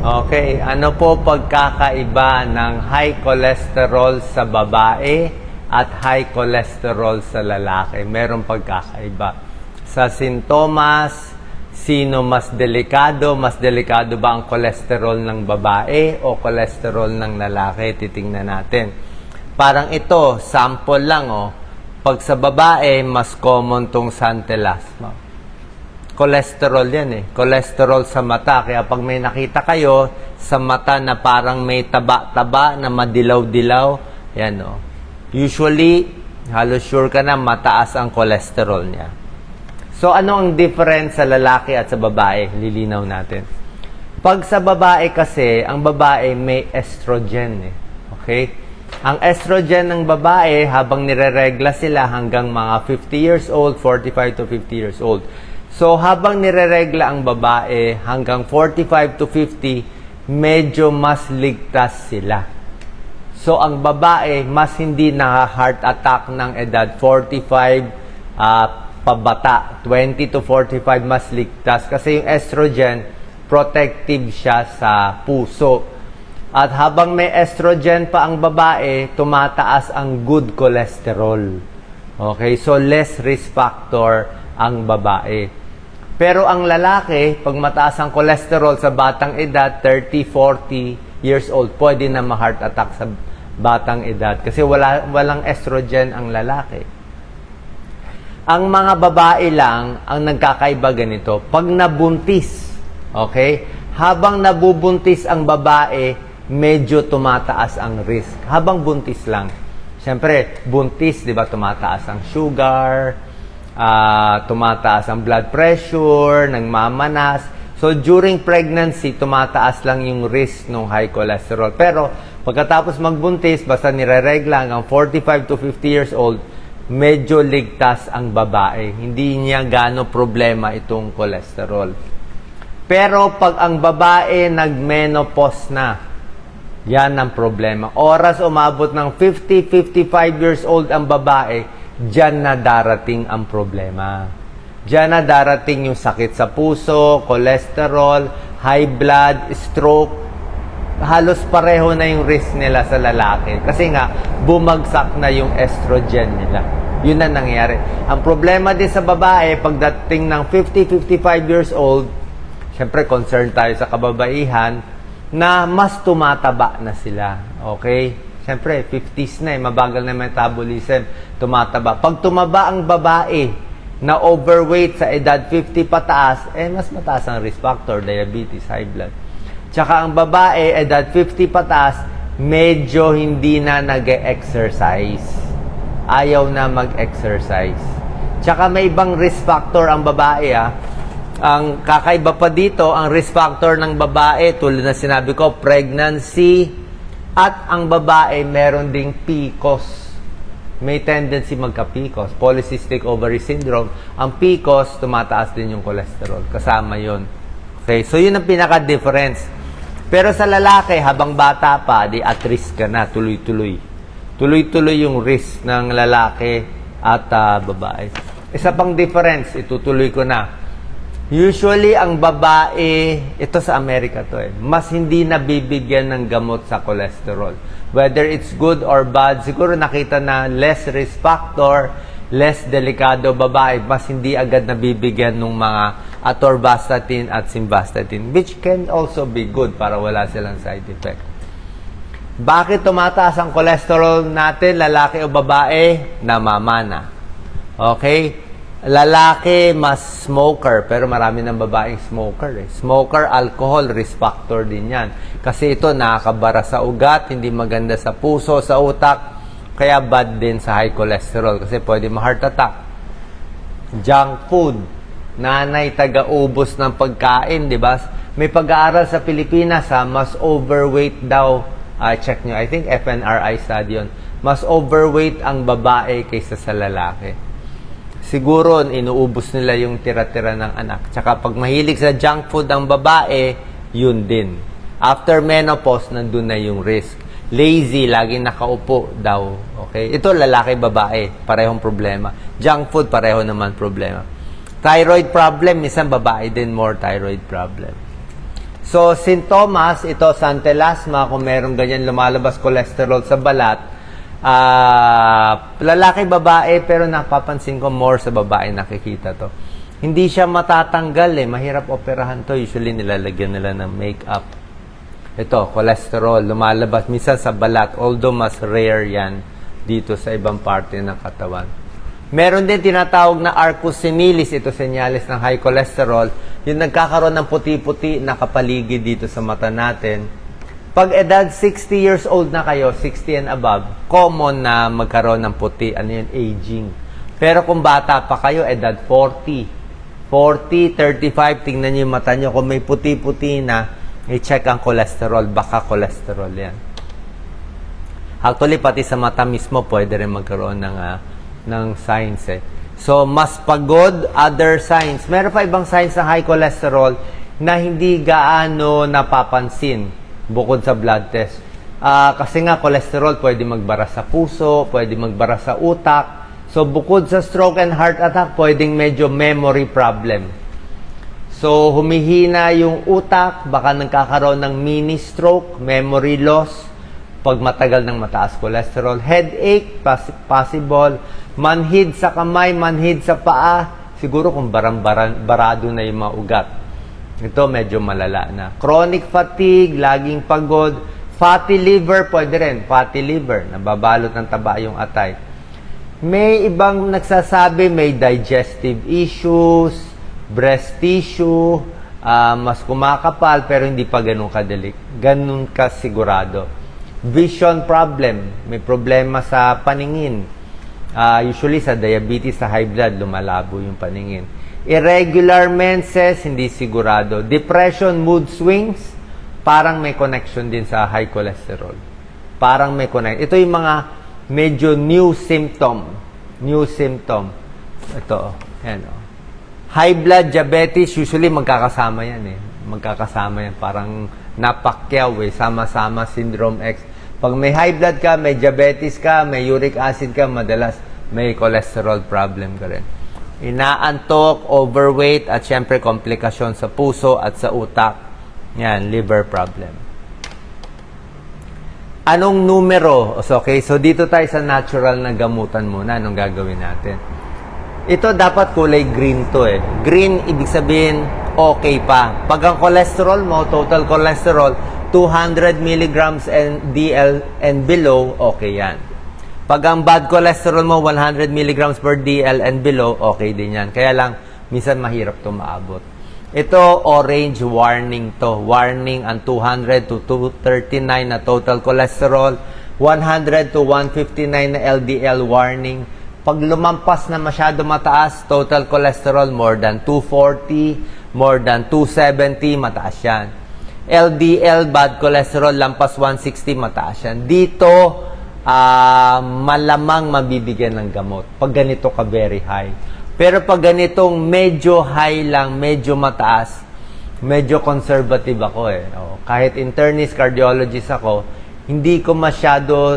Okay, ano po pagkakaiba ng high cholesterol sa babae at high cholesterol sa lalaki? Meron pagkakaiba. Sa sintomas, sino mas delikado? Mas delikado ba ang cholesterol ng babae o cholesterol ng lalaki? Titingnan natin. Parang ito, sample lang oh. Pag sa babae, mas common tong santelasma cholesterol yan eh. Cholesterol sa mata. Kaya pag may nakita kayo sa mata na parang may taba-taba na madilaw-dilaw, yan o. Usually, halos sure ka na mataas ang cholesterol niya. So, ano ang difference sa lalaki at sa babae? Lilinaw natin. Pag sa babae kasi, ang babae may estrogen eh. Okay? Ang estrogen ng babae, habang nireregla sila hanggang mga 50 years old, 45 to 50 years old. So, habang nireregla ang babae hanggang 45 to 50, medyo mas ligtas sila. So, ang babae, mas hindi na-heart attack ng edad 45 ah, pabata. 20 to 45 mas ligtas. Kasi yung estrogen, protective siya sa puso. At habang may estrogen pa ang babae, tumataas ang good cholesterol. Okay, so less risk factor ang babae. Pero ang lalaki, pag mataas ang cholesterol sa batang edad, 30, 40 years old, pwede na ma-heart attack sa batang edad. Kasi wala, walang estrogen ang lalaki. Ang mga babae lang ang nagkakaiba ganito. Pag nabuntis, okay? Habang nabubuntis ang babae, medyo tumataas ang risk. Habang buntis lang. Siyempre, buntis, di ba, tumataas ang sugar, ah, tumataas ang blood pressure, nagmamanas. So, during pregnancy, tumataas lang yung risk ng high cholesterol. Pero, pagkatapos magbuntis, basta nireregla hanggang 45 to 50 years old, medyo ligtas ang babae. Hindi niya gano problema itong cholesterol. Pero pag ang babae nag-menopause na, yan ang problema. Oras umabot ng 50, 55 years old ang babae, dyan na darating ang problema. Dyan na darating yung sakit sa puso, cholesterol, high blood, stroke. Halos pareho na yung risk nila sa lalaki. Kasi nga, bumagsak na yung estrogen nila. Yun na nangyari. Ang problema din sa babae, pagdating ng 50, 55 years old, syempre concerned tayo sa kababaihan, na mas tumataba na sila. Okay? Siyempre, 50s na eh, mabagal na metabolism, tumataba. Pag tumaba ang babae na overweight sa edad 50 pataas, eh mas mataas ang risk factor, diabetes, high blood. Tsaka ang babae, edad 50 pataas, medyo hindi na nag-exercise. Ayaw na mag-exercise. Tsaka may ibang risk factor ang babae ah. Ang kakaiba pa dito, ang risk factor ng babae, tulad na sinabi ko, pregnancy, at ang babae meron ding PCOS. May tendency magka-PCOS, polycystic ovary syndrome. Ang PCOS, tumataas din yung cholesterol. Kasama yon. Okay, so yun ang pinaka-difference. Pero sa lalaki, habang bata pa, di at risk ka na, tuloy-tuloy. Tuloy-tuloy yung risk ng lalaki at ah, babae. Isa pang difference, itutuloy ko na. Usually, ang babae, ito sa Amerika to eh, mas hindi nabibigyan ng gamot sa cholesterol. Whether it's good or bad, siguro nakita na less risk factor, less delikado babae, mas hindi agad nabibigyan ng mga atorvastatin at simvastatin, which can also be good para wala silang side effect. Bakit tumataas ang cholesterol natin, lalaki o babae? Namamana. Okay? Lalaki, mas smoker, pero marami ng babaeng smoker. Eh. Smoker, alcohol, risk factor din yan. Kasi ito nakakabara sa ugat, hindi maganda sa puso, sa utak, kaya bad din sa high cholesterol kasi pwede ma-heart attack. Junk food, nanay taga-ubos ng pagkain, di ba? May pag-aaral sa Pilipinas ha, mas overweight daw, ah, check nyo, I think FNRI study yun, mas overweight ang babae kaysa sa lalaki siguro inuubos nila yung tira-tira ng anak. Tsaka pag mahilig sa junk food ang babae, yun din. After menopause, nandun na yung risk. Lazy, laging nakaupo daw. Okay? Ito lalaki, babae, parehong problema. Junk food, pareho naman problema. Thyroid problem, minsan babae din more thyroid problem. So, sintomas, ito, santelasma, kung meron ganyan lumalabas cholesterol sa balat, ah lalaki, babae, pero napapansin ko more sa babae nakikita to. Hindi siya matatanggal eh, mahirap operahan to. Usually nilalagyan nila ng makeup. Ito, cholesterol, lumalabas minsan sa balat, although mas rare yan dito sa ibang parte ng katawan. Meron din tinatawag na arcusinilis, ito senyales ng high cholesterol, yung nagkakaroon ng puti-puti na kapaligid dito sa mata natin. Pag edad 60 years old na kayo, 60 and above, common na magkaroon ng puti, ano yun, aging. Pero kung bata pa kayo, edad 40, 40, 35, tingnan niyo yung mata niyo, kung may puti-puti na, i-check ang cholesterol, baka cholesterol yan. Actually, pati sa mata mismo, pwede rin magkaroon ng, ah, ng signs eh. So, mas pagod, other signs. Meron pa ibang signs ng high cholesterol na hindi gaano napapansin bukod sa blood test. Ah, kasi nga, cholesterol pwede magbara sa puso, pwede magbara sa utak. So, bukod sa stroke and heart attack, pwedeng medyo memory problem. So, humihina yung utak, baka nagkakaroon ng mini stroke, memory loss, pag matagal ng mataas cholesterol, headache, poss- possible, manhid sa kamay, manhid sa paa, siguro kung barang-baran, barado na yung mga ugat. Ito medyo malala na. Chronic fatigue, laging pagod, fatty liver, pwede rin, fatty liver, nababalot ng taba yung atay. May ibang nagsasabi may digestive issues, breast tissue, ah, mas kumakapal pero hindi pa ganun kadali. Ganun ka sigurado. Vision problem, may problema sa paningin. Ah, usually sa diabetes, sa high blood, lumalabo yung paningin. Irregular menses, hindi sigurado. Depression, mood swings, parang may connection din sa high cholesterol. Parang may connect. Ito yung mga medyo new symptom. New symptom. Ito. Yan, oh. High blood diabetes, usually magkakasama yan eh. Magkakasama yan. Parang napakyaw eh. Sama-sama syndrome X. Pag may high blood ka, may diabetes ka, may uric acid ka, madalas may cholesterol problem ka rin. Inaantok, overweight, at syempre komplikasyon sa puso at sa utak. Yan, liver problem. Anong numero? Okay, so dito tayo sa natural na gamutan muna. Anong gagawin natin? Ito dapat kulay green to eh. Green, ibig sabihin, okay pa. Pag ang cholesterol mo, total cholesterol, 200 milligrams and DL and below, okay yan. Pag ang bad cholesterol mo, 100 milligrams per DL and below, okay din yan. Kaya lang, minsan mahirap to maabot. Ito, orange warning to. Warning ang 200 to 239 na total cholesterol, 100 to 159 na LDL warning. Pag lumampas na masyado mataas, total cholesterol more than 240, more than 270, mataas yan. LDL, bad cholesterol, lampas 160, mataas yan. Dito, ah, malamang mabibigyan ng gamot. Pag ganito ka very high. Pero pag ganitong medyo high lang, medyo mataas, medyo conservative ako eh. O, kahit internist, cardiologist ako, hindi ko masyado,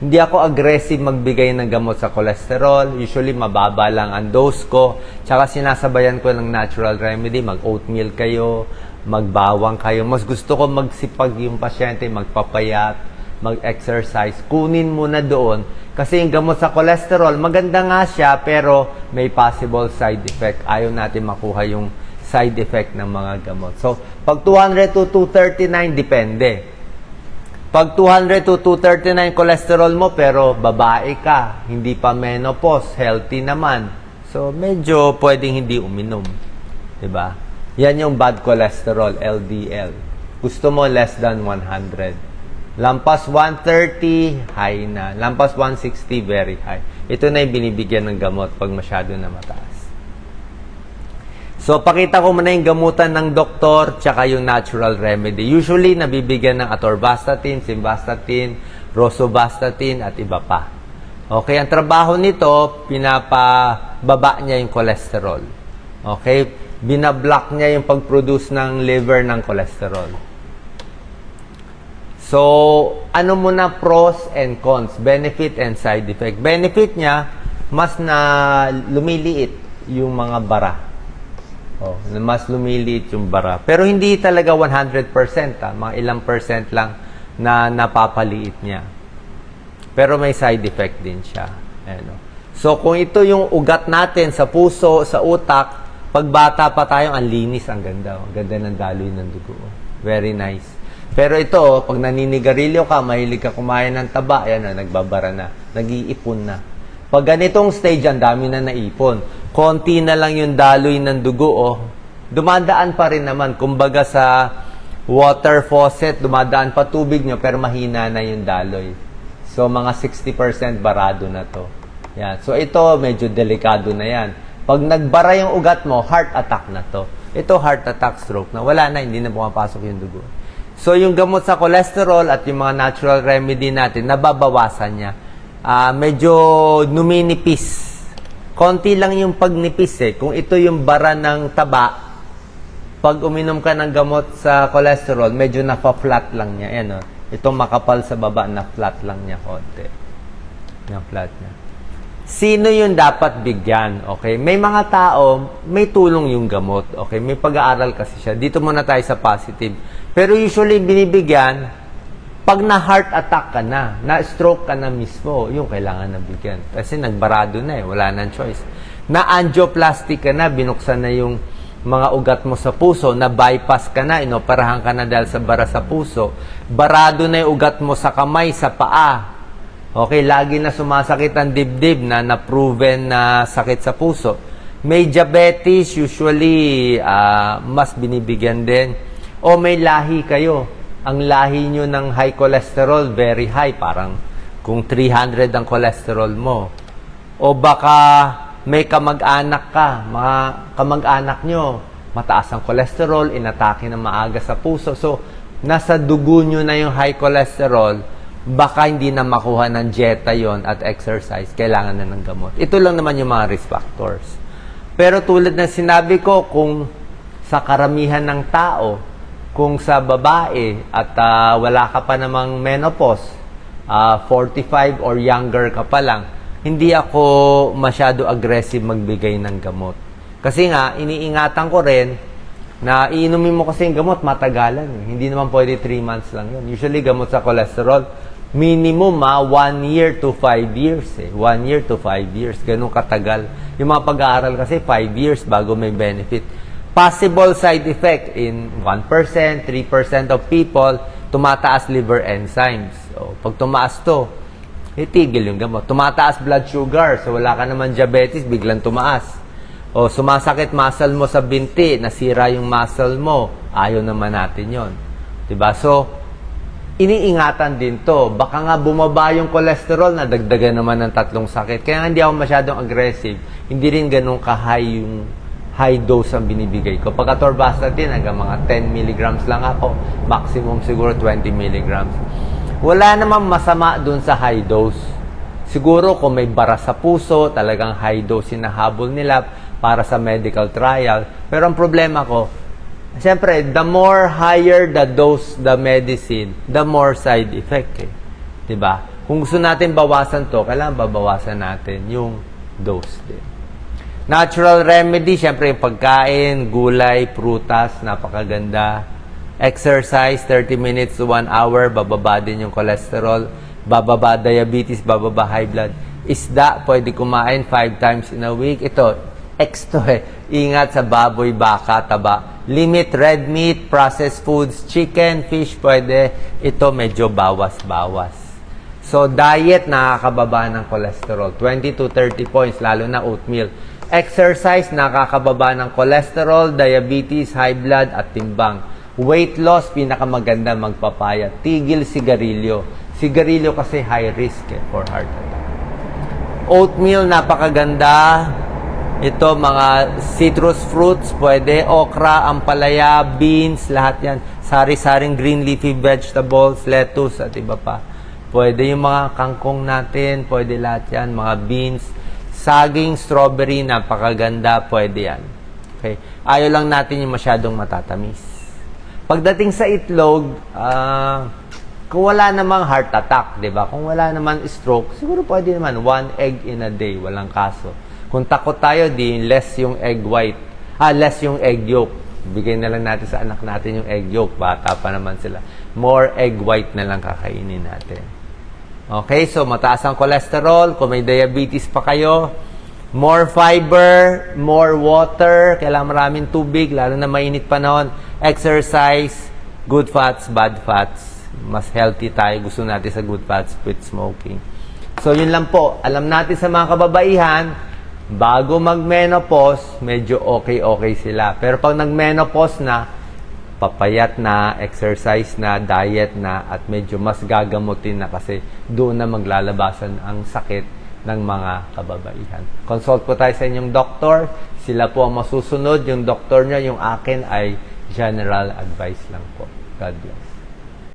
hindi ako aggressive magbigay ng gamot sa cholesterol. Usually, mababa lang ang dose ko. Tsaka sinasabayan ko ng natural remedy. Mag-oatmeal kayo, magbawang kayo. Mas gusto ko magsipag yung pasyente, magpapayat, mag-exercise. Kunin mo na doon. Kasi yung gamot sa cholesterol, maganda nga siya, pero may possible side effect. Ayaw natin makuha yung side effect ng mga gamot. So, pag 200 to 239, depende. Pag 200 to 239 cholesterol mo, pero babae ka, hindi pa menopause, healthy naman. So, medyo pwedeng hindi uminom. ba? Yan yung bad cholesterol, LDL. Gusto mo less than 100. Lampas 130, high na. Lampas 160, very high. Ito na yung binibigyan ng gamot pag masyado na mataas. So, pakita ko muna yung gamutan ng doktor tsaka yung natural remedy. Usually, nabibigyan ng atorvastatin, simvastatin, rosuvastatin, at iba pa. Okay, ang trabaho nito, pinapababa niya yung cholesterol. Okay, binablock niya yung pag-produce ng liver ng cholesterol. So, ano muna pros and cons, benefit and side effect. Benefit niya, mas na lumiliit yung mga bara. Oh, mas lumiliit yung bara. Pero hindi talaga 100%, ah, mga ilang percent lang na napapaliit niya. Pero may side effect din siya. Ayan, oh. So kung ito yung ugat natin sa puso, sa utak, pag bata pa tayo, ang linis, ang ganda. oh. Ang ganda ng daloy ng dugo. oh. Very nice. Pero ito, pag naninigarilyo ka, mahilig ka kumain ng taba, yan na, nagbabara na. Nag-iipon na. Pag ganitong stage, ang dami na naipon. Konti na lang yung daloy ng dugo, oh. Dumadaan pa rin naman. Kumbaga sa water faucet, dumadaan pa tubig nyo, pero mahina na yung daloy. So, mga 60% barado na to. Yan. So, ito, medyo delikado na yan. Pag nagbara yung ugat mo, heart attack na to. Ito, heart attack stroke na. Wala na, hindi na pumapasok yung dugo. So, yung gamot sa cholesterol at yung mga natural remedy natin, nababawasan niya. Ah, medyo numinipis. Konti lang yung pagnipis eh. Kung ito yung bara ng taba, pag uminom ka ng gamot sa cholesterol, medyo napa-flat lang niya. Ayan, oh. Itong makapal sa baba, na-flat lang niya konti. Na-flat niya. Sino yung dapat bigyan? Okay? May mga tao, may tulong yung gamot. Okay? May pag-aaral kasi siya. Dito muna tayo sa positive. Pero usually, binibigyan, pag na-heart attack ka na, na-stroke ka na mismo, yung kailangan na bigyan. Kasi nagbarado na eh, wala nang choice. Na-angioplastic ka na, binuksan na yung mga ugat mo sa puso, na bypass ka na, inoperahan ka na dahil sa bara sa puso, barado na yung ugat mo sa kamay, sa paa. Okay, lagi na sumasakit ang dibdib na na-proven na sakit sa puso. May diabetes, usually ah, mas binibigyan din. O may lahi kayo. Ang lahi nyo ng high cholesterol, very high. Parang kung 300 ang cholesterol mo. O baka may kamag-anak ka, mga kamag-anak nyo, mataas ang cholesterol, inatake ng maaga sa puso. So, nasa dugo nyo na yung high cholesterol, baka hindi na makuha ng dieta yon at exercise, kailangan na ng gamot. Ito lang naman yung mga risk factors. Pero tulad ng sinabi ko, kung sa karamihan ng tao, kung sa babae at ah, wala ka pa namang menopause, ah, 45 or younger ka pa lang, hindi ako masyado aggressive magbigay ng gamot. Kasi nga, iniingatan ko rin na iinumin mo kasi yung gamot, matagalan. Eh. Hindi naman pwede 3 months lang yun. Usually, gamot sa cholesterol, minimum ma 1 year to 5 years. Eh. 1 year to 5 years. Ganun katagal. Yung mga pag-aaral kasi 5 years bago may benefit. Possible side effect in 1%, 3% of people, tumataas liver enzymes. So, pag tumaas to, itigil yung gamot. Tumataas blood sugar, so wala ka naman diabetes, biglang tumaas. O sumasakit muscle mo sa binti, nasira yung muscle mo, ayaw naman natin yon. 'Di ba? So, iniingatan din to. Baka nga bumaba yung cholesterol na dagdagan naman ng tatlong sakit. Kaya nga hindi ako masyadong aggressive. Hindi rin ganun ka-high yung high dose ang binibigay ko. Pagka torvastatin, hanggang mga 10 milligrams lang ako. Maximum siguro 20 milligrams. Wala namang masama dun sa high dose. Siguro kung may bara sa puso, talagang high dose sinahabol nila para sa medical trial. Pero ang problema ko, Siyempre, the more higher the dose the medicine, the more side effect eh. ba? Kung gusto natin bawasan 'to, kailangan babawasan natin yung dose din. Natural remedy, siyempre yung pagkain, gulay, prutas, napakaganda. Exercise, 30 minutes to 1 hour, bababa din yung cholesterol, bababa diabetes, bababa high blood. Isda, pwede kumain 5 times in a week. Ito, X to eh. Ingat sa baboy, baka, taba. Limit red meat, processed foods, chicken, fish, pwede. Ito medyo bawas-bawas. So, diet nakakababa ng cholesterol. 20 to 30 points, lalo na oatmeal. Exercise nakakababa ng cholesterol, diabetes, high blood, at timbang. Weight loss, pinakamaganda magpapaya. Tigil sigarilyo. Sigarilyo kasi high risk eh, for heart attack. Oatmeal, napakaganda. Ito, mga citrus fruits, pwede. Okra, ampalaya, beans, lahat yan. Sari-saring green leafy vegetables, lettuce, at iba pa. Pwede yung mga kangkong natin, pwede lahat yan. Mga beans, saging, strawberry, napakaganda, pwede yan. Okay? Ayaw lang natin yung masyadong matatamis. Pagdating sa itlog, ah... kung wala namang heart attack, 'di ba? Kung wala naman stroke, siguro pwede naman one egg in a day, walang kaso. Kung takot tayo, di less yung egg white. Ah, less yung egg yolk. Bigay na lang natin sa anak natin yung egg yolk. Bata pa naman sila. More egg white na lang kakainin natin. Okay, so mataas ang cholesterol. Kung may diabetes pa kayo, more fiber, more water. Kailangan maraming tubig, lalo na mainit panahon. Exercise, good fats, bad fats. Mas healthy tayo. Gusto natin sa good fats, quit smoking. So, yun lang po. Alam natin sa mga kababaihan, bago mag-menopause, medyo okay-okay sila. Pero pag nag-menopause na, papayat na, exercise na, diet na, at medyo mas gagamutin na kasi doon na maglalabasan ang sakit ng mga kababaihan. Consult po tayo sa inyong doktor. Sila po ang masusunod. Yung doktor niya, yung akin ay general advice lang po. God bless.